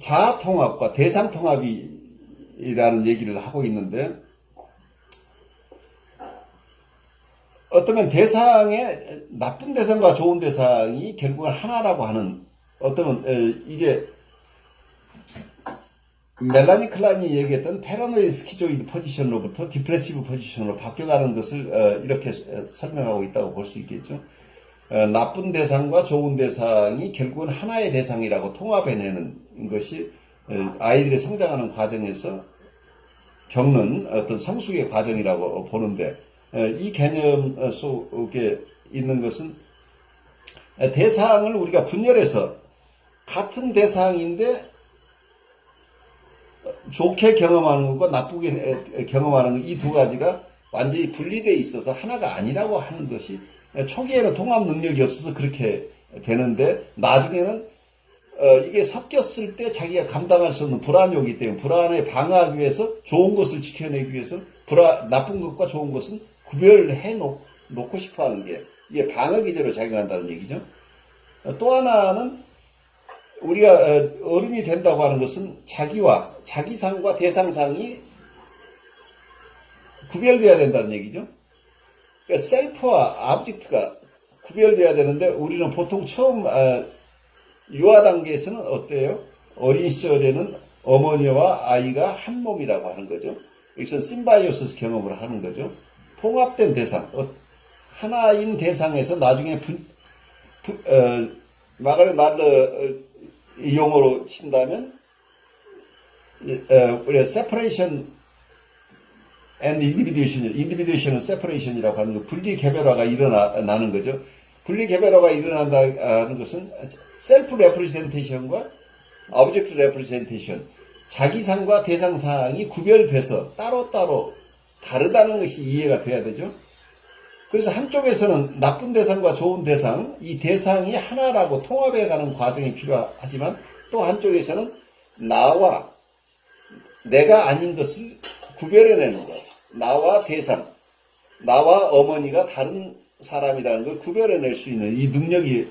자아 통합과 대상 통합이라는 얘기를 하고 있는데 어쩌면 대상의 나쁜 대상과 좋은 대상이 결국은 하나라고 하는 어떤 이게 멜라니 클란이 얘기했던 패러노이드 스키조이드 포지션으로부터 디프레시브 포지션으로 바뀌어가는 것을 어, 이렇게 설명하고 있다고 볼 수 있겠죠. 어, 나쁜 대상과 좋은 대상이 결국은 하나의 대상이라고 통합해내는 것이 어, 아이들이 성장하는 과정에서 겪는 어떤 성숙의 과정이라고 보는데 이 개념 속에 있는 것은 대상을 우리가 분열해서 같은 대상인데 좋게 경험하는 것과 나쁘게 경험하는 것이두 가지가 완전히 분리되어 있어서 하나가 아니라고 하는 것이 초기에는 통합 능력이 없어서 그렇게 되는데 나중에는 어, 이게 섞였을 때 자기가 감당할 수 없는 불안이 오기 때문에 불안에 방어하기 위해서 좋은 것을 지켜내기 위해서 불안, 나쁜 것과 좋은 것은 구별해 놓, 놓고 싶어 하는 게 이게 방어 기제로 작용한다는 얘기죠. 어, 또 하나는 우리가 어, 어른이 된다고 하는 것은 자기와 자기상과 대상상이 구별돼야 된다는 얘기죠. 그러니까 셀프와 아브젝트가 구별돼야 되는데 우리는 보통 처음 어, 유아 단계에서는 어때요? 어린 시절에는 어머니와 아이가 한 몸이라고 하는 거죠. 여기서 심바이오시스 경험을 하는 거죠. 통합된 대상, 어, 하나인 대상에서 나중에 분, 분, 어, 마가렛 말러 용어로 친다면 어, 우리가 separation and individuation, individuation은 separation이라고 하는 거, 분리 개별화가 일어나는 거죠. 분리 개별화가 일어난다는 것은 셀프 레프레젠테이션과 오브젝트 레프레젠테이션, 자기상과 대상상이 구별돼서 따로따로 다르다는 것이 이해가 돼야 되죠. 그래서 한쪽에서는 나쁜 대상과 좋은 대상, 이 대상이 하나라고 통합해 가는 과정이 필요하지만 또 한쪽에서는 나와 내가 아닌 것을 구별해내는 것. 나와 대상, 나와 어머니가 다른 사람이라는 걸 구별해낼 수 있는 이 능력이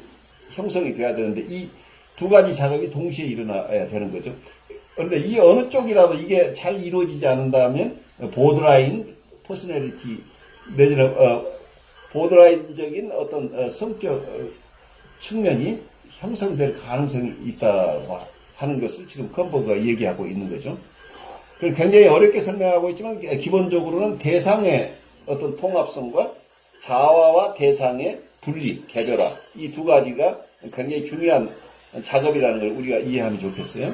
형성이 돼야 되는데 이 두 가지 작업이 동시에 일어나야 되는 거죠. 그런데 이 어느 쪽이라도 이게 잘 이루어지지 않는다면 보드라인 퍼스널리티 내지는 어, 보드라인적인 어떤 어, 성격 어, 측면이 형성될 가능성이 있다고 하는 것을 지금 컨버가 얘기하고 있는 거죠. 그래서 굉장히 어렵게 설명하고 있지만 기본적으로는 대상의 어떤 통합성과 자아와 대상의 분리, 개별화 이 두 가지가 굉장히 중요한 작업이라는 걸 우리가 이해하면 좋겠어요.